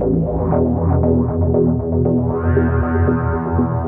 Thank you.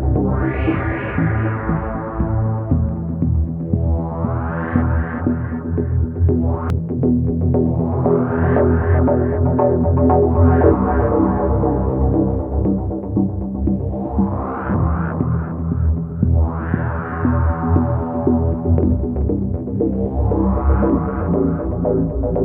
Thank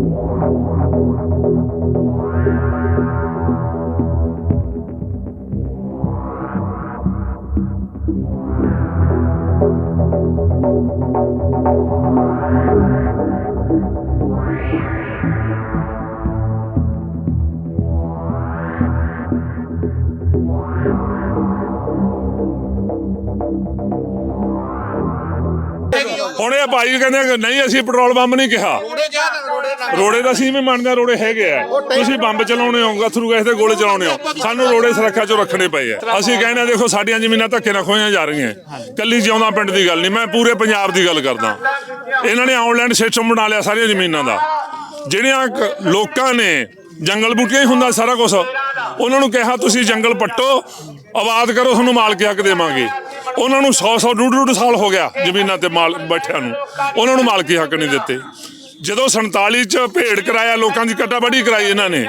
ਹੁਣ ਇਹ ਭਾਈ ਕਹਿੰਦੇ ਨਹੀਂ ਅਸੀਂ ਪੈਟਰੋਲ ਬੰਬ ਨਹੀਂ ਕਿਹਾ। ਰੋੜੇ ਦਾ ਅਸੀਂ ਵੀ ਮੰਨਦੇ ਰੋੜੇ ਹੈਗੇ ਆ। ਤੁਸੀਂ ਬੰਬ ਚਲਾਉਣੇ ਹੋ ਅਥਰੂ ਗੈਸ ਦੇ ਗੋਲੇ ਚਲਾਉਣੇ ਹੋ। ਸਾਨੂੰ ਰੋੜੇ ਸੁਰੱਖਿਆ ਚੋਂ ਰੱਖਣੇ ਪਏ ਆ। ਅਸੀਂ ਕਹਿੰਦੇ ਦੇਖੋ ਸਾਡੀਆਂ ਜ਼ਮੀਨਾਂ ਧੱਕੇ ਨਾਲ ਖੋਈਆਂ ਜਾ ਰਹੀਆਂ। ਕੱਲੀ ਜਿਉਂਦਾ ਪਿੰਡ ਦੀ ਗੱਲ ਨਹੀਂ ਮੈਂ ਪੂਰੇ ਪੰਜਾਬ ਦੀ ਗੱਲ ਕਰਦਾ। ਇਹਨਾਂ ਨੇ ਆਨਲਾਈਨ ਸਿਸਟਮ ਬਣਾ ਲਿਆ ਸਾਰੀਆਂ ਜ਼ਮੀਨਾਂ ਦਾ। ਜਿਹੜੀਆਂ ਲੋਕਾਂ ਨੇ ਜੰਗਲ ਬੂਟੀਆਂ ਹੀ ਹੁੰਦਾ ਸਾਰਾ ਕੁਝ ਉਹਨਾਂ ਨੂੰ ਕਿਹਾ ਤੁਸੀਂ ਜੰਗਲ ਪੱਟੋ ਆਬਾਦ ਕਰੋ ਤੁਹਾਨੂੰ ਮਾਲਕੀ ਹੱਕ ਦੇਵਾਂਗੇ। ਉਹਨਾਂ ਨੂੰ 100 100 ਡੂਢ ਡੂਢ ਸਾਲ ਹੋ ਗਿਆ ਜ਼ਮੀਨਾਂ ਤੇ ਮਾਲ ਬੈਠਿਆਂ ਨੂੰ। ਉਹਨਾਂ ਨੂੰ ਮਾਲਕੀ ਹੱਕ ਨਹੀਂ ਦਿੱਤੇ। ਜਦੋਂ 47 ਚ ਭੇੜ ਕਰਾਇਆ, ਲੋਕਾਂ ਦੀ ਕਟਾਬੜੀ ਕਰਾਈ ਇਹਨਾਂ ਨੇ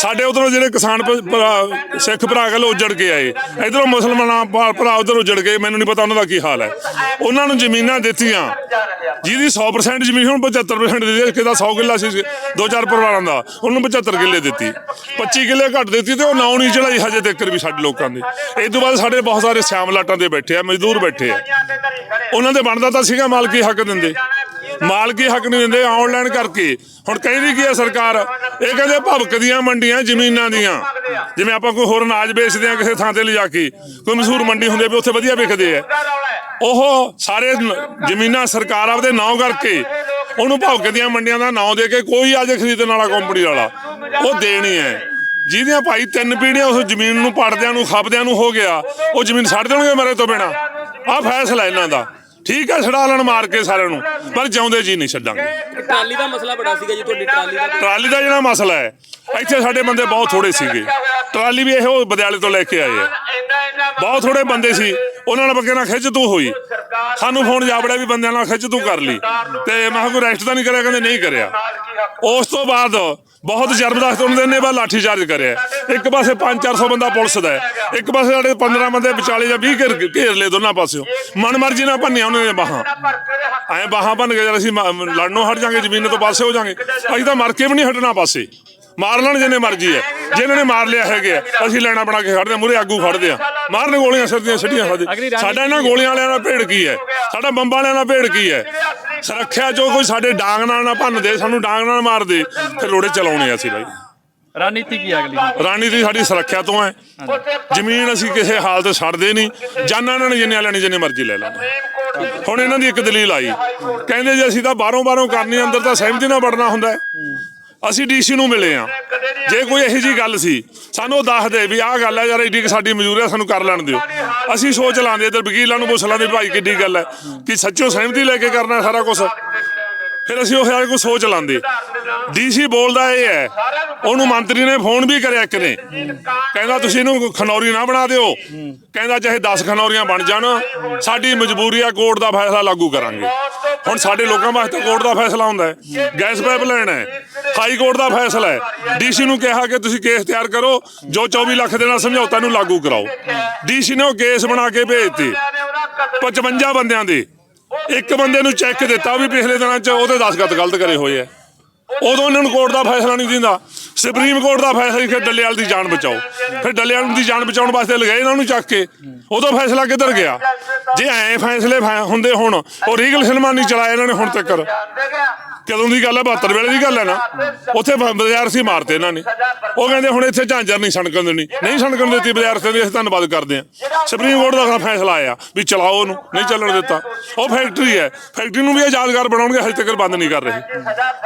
ਸਾਡੇ ਉਧਰੋਂ ਜਿਹੜੇ ਕਿਸਾਨ ਭ- ਭਰਾ- ਸਿੱਖ ਭਰਾ ਗੱਲ ਉੱਜੜ ਕੇ ਆਏ। ਇਧਰੋਂ ਮੁਸਲਮਾਨਾਂ ਭਾ- ਭਰਾ ਉਧਰ ਉੱਜੜ ਗਏ, ਮੈਨੂੰ ਨਹੀਂ ਪਤਾ ਉਹਨਾਂ ਦਾ ਕੀ ਹਾਲ ਹੈ। ਉਹਨਾਂ ਨੂੰ ਜ਼ਮੀਨਾਂ ਦਿੱਤੀਆਂ। ਜਿਹਦੀ 100% ਜ਼ਮੀਨ ਹੁਣ 75% ਦੇ ਦਿੱਤੀ ਕਿਦਾ 100 ਕਿੱਲਾ ਸੀ ਦੋ ਚਾਰ ਪਰਿਵਾਰਾਂ ਦਾ, ਉਹਨੂੰ 75 ਕਿੱਲੇ ਦਿੱਤੀ। 25 ਕਿੱਲੇ ਘੱਟ ਦਿੱਤੀ ਤੇ ਉਹ ਨਾਉ ਨਹੀਂ ਚੜਾਈ ਹਜੇ ਤੱਕ ਵੀ ਸਾਡੇ ਲੋਕਾਂ ਦੇ। ਇਹ ਤੋਂ ਬਾਅਦ ਸਾਡੇ ਬਹੁਤ ਸਾਰੇ ਸਿਆਮ ਲਾਟਾਂ ਤੇ ਬੈਠੇ ਆ, ਮਜ਼ਦੂਰ ਬੈਠੇ ਆ। ਉਹਨਾਂ ਦੇ ਬਣਦਾ ਤਾਂ ਸੀਗਾ ਮਾਲਕੀ ਹੱਕ ਦਿੰਦੇ। ਮਾਲਕੀ ਹੱਕ ਨਹੀਂ ਦਿੰਦੇ ਆਨਲਾਈਨ ਕਰਕੇ। ਹੁਣ ਕਹਿੰਦੀ ਕੀ ਹੈ ਸਰਕਾਰ? ਇਹ ਕਹਿੰਦੇ ਭਵਕਦੀਆਂ ਮੰਡੀਆਂ, ਜ਼ਮੀਨਾਂ ਦੀਆਂ। ਜਿਵੇਂ ਆਪਾਂ ਕੋਈ ਹੋਰ ਅਨਾਜ ਵੇਚਦੇ ਆ ਕਿਸੇ ਥਾਂ ਤੇ ਲਿਜਾ ਕੇ, ਕੋਈ ਮਸ਼ਹੂਰ ਮੰਡੀ ਹੁੰਦੀ ਵੀ ਉੱਥੇ ਵਧੀਆ ਵਿਕਦੇ ਆ। ਉਹ ਸਾਰੇ ਜ਼ਮੀਨਾਂ ਸਰਕਾਰ ਆਪਦੇ ਨਾਂ ਕਰਕੇ ਉਹਨੂੰ ਭਵਕਦੀਆਂ ਮੰਡੀਆਂ ਦਾ ਨਾਂ ਦੇ ਕੇ ਕੋਈ ਅੱਜ ਖਰੀਦਣ ਵਾਲਾ ਕੰਪਨੀ ਵਾਲਾ, ਉਹ ਦੇਣੀ ਹੈ। ਜਿਹਦੀਆਂ ਭਾਈ ਤਿੰਨ ਪੀੜੀਆਂ ਉਸ ਜ਼ਮੀਨ ਨੂੰ ਪੜਦਿਆਂ ਨੂੰ, ਖਾਪਦਿਆਂ ਨੂੰ ਹੋ ਗਿਆ, ਉਹ ਜ਼ਮੀਨ ਛੱਡ ਦੇਣਗੇ ਮਰੇ ਤੋਂ ਬਿਨਾ। ਆਹ ਫੈਸਲਾ ਇਹਨਾਂ ਦਾ। ਠੀਕ ਹੈ ਛਡਾ ਲੈਣ ਮਾਰ ਕੇ ਸਾਰਿਆਂ ਨੂੰ ਪਰ ਜਿਉਂਦੇ ਜੀ ਨਹੀਂ ਛੱਡਾਂਗੇ। ਟਰਾਲੀ ਦਾ ਮਸਲਾ ਬੜਾ ਸੀਗਾ ਜੀ ਤੁਹਾਡੀ ਟਰਾਲੀ ਦਾ। ਟਰਾਲੀ ਦਾ ਜਿਹੜਾ ਮਸਲਾ ਹੈ ਇੱਥੇ ਸਾਡੇ ਬੰਦੇ ਬਹੁਤ ਥੋੜੇ ਸੀਗੇ। ਟਰਾਲੀ ਵੀ ਇਹੋ ਬਦਿਆਲੇ ਤੋਂ ਲੈ ਕੇ ਆਏ ਆ। ਬਹੁਤ ਥੋੜੇ ਬੰਦੇ ਸੀ ਉਹਨਾਂ ਨਾਲ ਬੱਕੇ ਨਾਲ ਖਿੱਚ ਤੂੰ ਹੋਈ। ਸਾਨੂੰ ਫੋਨ ਜਾਬੜਿਆ ਵੀ ਬੰਦਿਆਂ ਨਾਲ ਖਿੱਚ ਤੂੰ ਕਰ ਲਈ। ਤੇ ਮੈਂ ਕਿਹਾ ਕੋਈ ਰੈਸਟ ਤਾਂ ਨਹੀਂ ਕਰਿਆ ਕਹਿੰਦੇ ਨਹੀਂ ਕਰਿਆ। ਉਸ ਤੋਂ ਬਾਅਦ ਬਹੁਤ ਜ਼ਬਰਦਸਤ ਉਹਨਾਂ ਨੇ ਬਾ ਲਾਠੀ ਚਾਰਜ ਕਰਿਆ। ਇੱਕ ਪਾਸੇ 5-400 ਬੰਦਾ ਪੁਲਿਸ ਦਾ ਇੱਕ ਪਾਸੇ ਸਾਡੇ 15 ਬੰਦੇ ਵਿਚਾਲੇ ਜਾਂ 20 ਘੇਰ ਘੇਰ ਲਏ ਦੋਨਾਂ ਪਾਸਿਓਂ। ਮਨਮਰਜ਼ੀ ਨਾਲ ਭੰਨਿਆ ਉਹਨਾਂ ਨੇ ਬਾਹਾਂ। ਐਂ ਬਾਹਾਂ ਭੰਨ ਕੇ ਜਦ ਅਸੀਂ ਲੜਨੋਂ ਹਟ ਜਾਾਂਗੇ ਜ਼ਮੀਨ ਤੋਂ ਪਾਸੇ ਹੋ ਜਾਾਂਗੇ। ਅਸੀਂ ਤਾਂ ਮਰ ਕੇ ਵੀ ਨਹੀਂ ਹਟਣਾ ਪਾਸੇ। ਮਾਰ ਲੈਣ ਜਿੰਨੇ ਮਰਜ਼ੀ ਹੈ ਜਿਨ੍ਹਾਂ ਨੇ ਮਾਰ ਲਿਆ ਹੈਗੇ ਆ, ਅਸੀਂ ਲੈਣਾ ਬਣਾ ਕੇ ਖੜਦੇ ਮੂਰੇ ਆਗੂ ਖੜਦੇ ਆ। ਮਾਰਨ ਗੋਲੀਆਂ ਸਰਦੀਆਂ ਛੱਡੀਆਂ ਸਾਡੇ। ਸਾਡਾ ਇਹਨਾਂ ਗੋਲੀਆਂ ਵਾਲਿਆਂ ਦਾ ਭੇੜ ਕੀ ਹੈ? ਸਾਡਾ ਬੰਬਾਂ ਵਾਲਿਆਂ ਦਾ ਭੇੜ ਕੀ ਹੈ? ਸੁਰੱਖਿਆ ਜੋ ਕੋਈ ਸਾਡੇ ਡਾਂਗ ਨਾਲ ਨਾ ਭੰਨ ਦੇ ਸਾਨੂੰ ਡਾਂਗ ਨਾਲ ਮਾਰ ਦੇ ਫਿਰ ਰੋੜੇ ਚਲਾਉਣੇ ਆ ਅਸੀਂ ਬਾਈ। ਰਣਨੀਤੀ ਕੀ ਹੈ ਅਗਲੀ? ਰਣਨੀਤੀ ਸਾਡੀ ਸੁਰੱਖਿਆ ਤੋਂ ਹੈ। ਜ਼ਮੀਨ ਅਸੀਂ ਕਿਸੇ ਹਾਲਤ ਛੱਡਦੇ ਨਹੀਂ। ਜਾਨਾਂ ਇਹਨਾਂ ਨੇ ਜਿੰਨੀਆਂ ਲੈਣੀ ਜਿੰਨੇ ਮਰਜ਼ੀ ਲੈ ਲੈਣ ਹੁਣ ਇਹਨਾਂ ਦੀ ਇੱਕ ਦਲੀਲ ਆਈ। ਕਹਿੰਦੇ ਜੇ ਅਸੀਂ ਤਾਂ ਬਾਹਰੋਂ ਬਾਹਰੋਂ ਕਰਨੀ ਅੰਦਰ ਤਾਂ ਸਹਿਮਤੀ ਨਾਲ ਵੜਨਾ ਹੁੰਦਾ ਹੈ। ਅਸੀਂ ਡੀਸੀ ਨੂੰ ਮਿਲੇ ਆ ਜੇ ਕੋਈ ਇਹੋ ਜੀ ਗੱਲ ਸੀ, ਸਾਨੂੰ ਉਹ ਦੱਸ ਦੇ ਵੀ ਆਹ ਗੱਲ ਹੈ ਯਾਰ, ਏਡੀ ਸਾਡੀ ਮਨਜ਼ੂਰੀ ਹੈ ਸਾਨੂੰ ਕਰ ਲੈਣ ਦਿਓ। ਅਸੀਂ ਸੋਚ ਲਾਂਦੇ ਇਧਰ ਵਕੀਲਾਂ ਨੂੰ ਪੁੱਛ ਲਾਂਦੇ ਭਾਈ ਕਿੱਡੀ ਗੱਲ ਹੈ ਕਿ ਸੱਚੋ ਸਹਿਮਤੀ ਲੈ ਕੇ ਕਰਨਾ ਸਾਰਾ ਕੁਝ ਫਿਰ ਅਸੀਂ ਉਹ ਹਾਲੇ ਕੋਈ ਸੋਚ ਲਾਂਦੇ। ਡੀਸੀ ਬੋਲਦਾ ਇਹ ਹੈ, ਉਹਨੂੰ ਮੰਤਰੀ ਨੇ ਫੋਨ ਵੀ ਕਰਿਆ ਇੱਕ ਨੇ। ਕਹਿੰਦਾ ਤੁਸੀਂ ਇਹਨੂੰ ਖਨੌਰੀ ਨਾ ਬਣਾ ਦਿਓ। ਕਹਿੰਦਾ ਚਾਹੇ 10 ਖਨੌਰੀਆਂ ਬਣ ਜਾਣ, ਸਾਡੀ ਮਜਬੂਰੀ ਆ, ਕੋਰਟ ਦਾ ਫੈਸਲਾ ਲਾਗੂ ਕਰਾਂਗੇ। ਹੁਣ ਸਾਡੇ ਲੋਕਾਂ ਵਾਸਤੇ ਕੋਰਟ ਦਾ ਫੈਸਲਾ ਹੁੰਦਾ ਹੈ। ਗੈਸ ਪਾਈਪਲਾਈਨ ਹੈ। ਹਾਈ ਕੋਰਟ ਦਾ ਫੈਸਲਾ ਹੈ। ਡੀਸੀ ਨੂੰ ਕਿਹਾ ਕਿ ਤੁਸੀਂ ਕੇਸ ਤਿਆਰ ਕਰੋ, ਜੋ 24 ਲੱਖ ਦੇ ਨਾਲ ਸਮਝੌਤਾ ਨੂੰ ਲਾਗੂ ਕਰਾਓ। ਡੀਸੀ ਨੇ ਉਹ ਕੇਸ ਬਣਾ ਕੇ ਭੇਜਤੇ। 55 ਬੰਦਿਆਂ ਦੇ। ਇੱਕ ਬੰਦੇ ਨੂੰ ਚੈੱਕ ਦਿੱਤਾ ਵੀ ਪਿਛਲੇ ਦਿਨਾਂ 'ਚ ਉਹਦੇ ਦਸਖਤ ਗਲਤ ਕਰੇ ਹੋਏ ਆ। ਉਦੋਂ ਇਹਨਾਂ ਨੂੰ ਕੋਰਟ ਦਾ ਫੈਸਲਾ ਨਹੀਂ ਦਿੰਦਾ। ਸੁਪਰੀਮ ਕੋਰਟ ਦਾ ਫੈਸਲਾ ਫਿਰ ਕਿ ਡੱਲੇਵਾਲ ਦੀ ਜਾਨ ਬਚਾਓ। ਫਿਰ ਡੱਲੇਵਾਲ ਦੀ ਜਾਨ ਬਚਾਉਣ ਵਾਸਤੇ ਲਗਾਏ ਇਹਨਾਂ ਨੂੰ ਚੱਕ ਕੇ। ਉਦੋਂ ਫੈਸਲਾ ਕਿੱਧਰ ਗਿਆ? ਜੇ ਐ ਫੈਸਲੇ ਹੁੰਦੇ ਹੁਣ, ਉਹ ਰੀਗਲ ਫਿਲਮਾਂ ਨਹੀਂ ਚਲਾਇਆ ਇਹਨਾਂ ਨੇ ਹੁਣ ਤੱਕ ਕਦੋਂ ਦੀ ਗੱਲ ਹੈ 72 ਵੇਲੇ ਦੀ ਗੱਲ ਹੈ ਨਾ, ਉੱਥੇ ਬ- ਬਾਜ਼ਾਰ ਸੀ ਮਾਰਤੇ ਇਹਨਾਂ ਨੇ। ਉਹ ਕਹਿੰਦੇ ਹੁਣ ਇੱਥੇ ਝਾਂਜਰ ਨਹੀਂ ਸਣਕਣ ਦੇਣੀ। ਨਹੀਂ ਸਣਕਣ ਦਿੱਤੀ ਬਾਜ਼ਾਰ ਤੇ, ਅਸੀਂ ਧੰਨਵਾਦ ਕਰਦੇ ਹਾਂ। ਸੁਪਰੀਮ ਕੋਰਟ ਦਾ ਫੈਸਲਾ ਆਇਆ ਵੀ ਚਲਾਓ ਉਹਨੂੰ, ਨਹੀਂ ਚੱਲਣ ਦਿੱਤਾ। ਉਹ ਫੈਕਟਰੀ ਹੈ। ਫੈਕਟਰੀ ਨੂੰ ਵੀ ਯਾਦਗਾਰ ਬਣਾਉਣਗੇ, ਹਜੇ ਤੱਕ ਬੰਦ ਨਹੀਂ ਕਰ ਰਹੇ।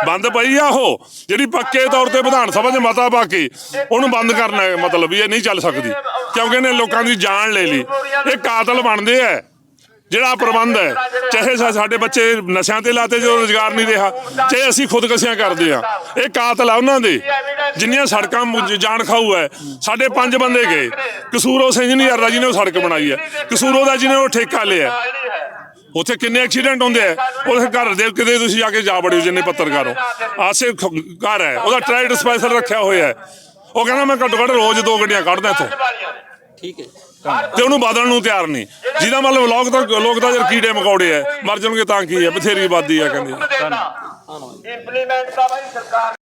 ਬੰਦ ਪਈ ਆ ਉਹ, ਜਿਹੜੀ ਪੱਕੇ ਤੌਰ ਤੇ ਵਿਧਾਨ ਸਭਾ 'ਚ ਮਤਾ ਪਾ ਕੇ ਉਹਨੂੰ ਬੰਦ ਕਰਨਾ ਮਤਲਬ ਵੀ ਇਹ ਨਹੀਂ ਚੱਲ ਸਕਦੀ। ਕਿਉਂਕਿ ਇਹਨੇ ਲੋਕਾਂ ਦੀ ਜਾਨ ਲੈ ਲਈ। ਇਹ ਕਾਤਲ ਬਣਦੇ ਆ। ਜਿਹੜਾ ਪ੍ਰਬੰਧ ਹੈ, ਚਾਹੇ ਸਾਡੇ ਬੱਚੇ ਨਸ਼ਿਆਂ ਤੇ ਲਾਤੇ ਜੋ ਰੋਜ਼ਗਾਰ ਨਹੀਂ ਰਿਹਾ, ਚਾਹੇ ਅਸੀਂ ਖੁਦਕਸ਼ੀਆਂ ਕਰਦੇ ਆ ਇਹ ਕਾਤਲ ਆ ਉਹਨਾਂ ਦੇ, ਜਿੰਨੀਆਂ ਸੜਕਾਂ ਜਾਣ ਖਾਊ ਹੈ, ਸਾਡੇ ਪੰਜ ਬੰਦੇ ਗਏ, ਕਸੂਰ ਉਸ ਇੰਜੀਨੀਅਰ ਦਾ ਜਿਹਨੇ ਉਹ ਸੜਕ ਬਣਾਈ ਹੈ, ਕਸੂਰ ਉਹਦਾ ਜਿਹਨੇ ਉਹ ਠੇਕਾ ਲਿਆ। ਉੱਥੇ ਕਿੰਨੇ ਐਕਸੀਡੈਂਟ ਹੁੰਦੇ ਆ ਉਹਦੇ ਘਰ ਦੇ ਕਿਤੇ ਤੁਸੀਂ ਜਾ ਕੇ ਜਾ ਬੜਿਓ ਜਿੰਨੇ ਪੱਤਰਕਾਰ। ਹੋ ਆਸੇ ਘਰ ਹੈ, ਉਹਦਾ ਟ੍ਰੈਡ ਡਿਸਪੈਂਸਰ ਰੱਖਿਆ ਹੋਇਆ ਹੈ। ਉਹ ਕਹਿੰਦਾ ਮੈਂ ਘੱਟੋ ਘੱਟ ਰੋਜ਼ ਦੋ ਗੱਡੀਆਂ ਕੱਢਦਾ ਇੱਥੋਂ। ਠੀਕ ਹੈ। ਤੇ ਉਹਨੂੰ ਬਦਲਣ ਨੂੰ ਤਿਆਰ ਨਹੀਂ। ਜਿਹਦਾ ਮਤਲਬ ਲੋਕ ਤਾਂ ਲੋਕ ਤਾਂ ਜਰ ਕੀੜੇ ਮਕੌੜੇ ਐ। ਮਰ ਜਾਣਗੇ ਤਾਂ ਕੀ ਹੈ ਬਥੇਰੀ ਆਬਾਦੀ ਆ ਕਹਿੰਦੇ। ਇੰਪਲੀਮੈਂਟ ਦਾ ਭਾਈ ਸਰਕਾਰ